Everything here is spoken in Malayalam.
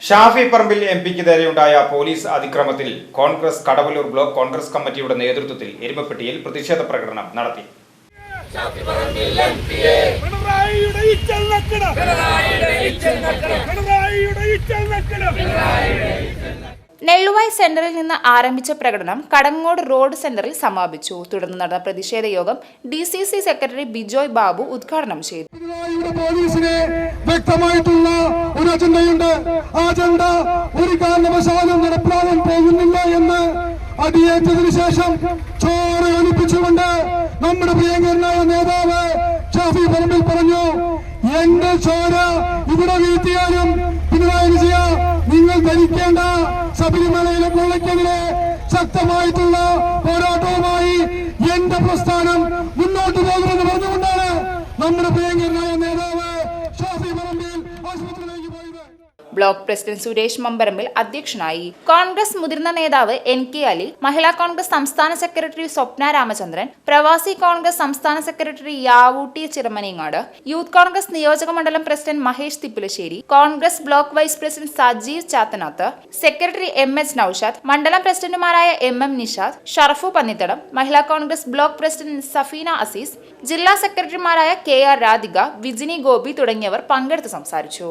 ഷാഫി പറമ്പിൽ എം പിക്ക് നേരെയുണ്ടായ പോലീസ് അതിക്രമത്തിൽ കോൺഗ്രസ് കടവല്ലൂർ ബ്ലോക്ക് കോൺഗ്രസ് കമ്മിറ്റിയുടെ നേതൃത്വത്തിൽ എരുമപ്പെട്ടിയിൽ പ്രതിഷേധ പ്രകടനം നടത്തി. നെള്ളുവായ് നെല്ലുവായ് സെന്ററിൽ നിന്ന് ആരംഭിച്ച പ്രകടനം കടങ്ങോട് റോഡ് സെന്ററിൽ സമാപിച്ചു. തുടർന്ന് നടന്ന പ്രതിഷേധ യോഗം D C C secretary Bijoy Babu ഉദ്ഘാടനം ചെയ്തു. വ്യക്തമായിട്ടുള്ള അജണ്ടയുണ്ട്. ആ അജണ്ട ഒരു കാരണവശാലും നടപ്പിലാവാൻ പോകുന്നില്ല എന്ന് അടിയേറ്റതിനു ശേഷം ചോര ഒലിപ്പിച്ചുകൊണ്ട് നമ്മുടെ പ്രിയങ്കരനായ നേതാവ് ഷാഫി പറമ്പിൽ പറഞ്ഞു എന്റെ ചോര ഇവിടെ വീഴ്ത്തിയാലും പിണറായി വിജയ നിങ്ങൾ ധരിക്കേണ്ട ശബരിമലയിലെ കൊള്ളയ്ക്കെതിരെ ശക്തമായിട്ടുള്ള പോരാട്ടവുമായി എന്റെ പ്രസ്ഥാനം മുന്നോട്ട് പോകുമെന്ന് പറഞ്ഞുകൊണ്ടാണ് നമ്മുടെ പ്രിയങ്കരനായ നേതാവ് ഷാഫി പറമ്പിൽ ആശുപത്രിയിലേക്ക് പോയത് ബ്ലോക്ക് പ്രസിഡന്റ് സുരേഷ് മമ്പറമ്പിൽ അധ്യക്ഷനായി. കോൺഗ്രസ് മുതിർന്ന നേതാവ് എൻ കെ അലി മഹിളാ കോൺഗ്രസ് സംസ്ഥാന സെക്രട്ടറി സ്വപ്ന രാമചന്ദ്രൻ പ്രവാസി കോൺഗ്രസ് സംസ്ഥാന സെക്രട്ടറി യാവൂട്ടി ചിറമനേങ്ങാട് യൂത്ത് കോൺഗ്രസ് നിയോജക മണ്ഡലം president Mahesh Thippulassery Congress block vice president Sajeev Chathanath secretary M H Naushad മണ്ഡലം പ്രസിഡന്റുമാരായ M M Nishad Sharafu Pannithadam Mahila Congress block president Safeena Azeez ജില്ലാ സെക്രട്ടറിമാരായ കെ ആർ രാധിക വിജിനി ഗോപി തുടങ്ങിയവർ പങ്കെടുത്ത് സംസാരിച്ചു.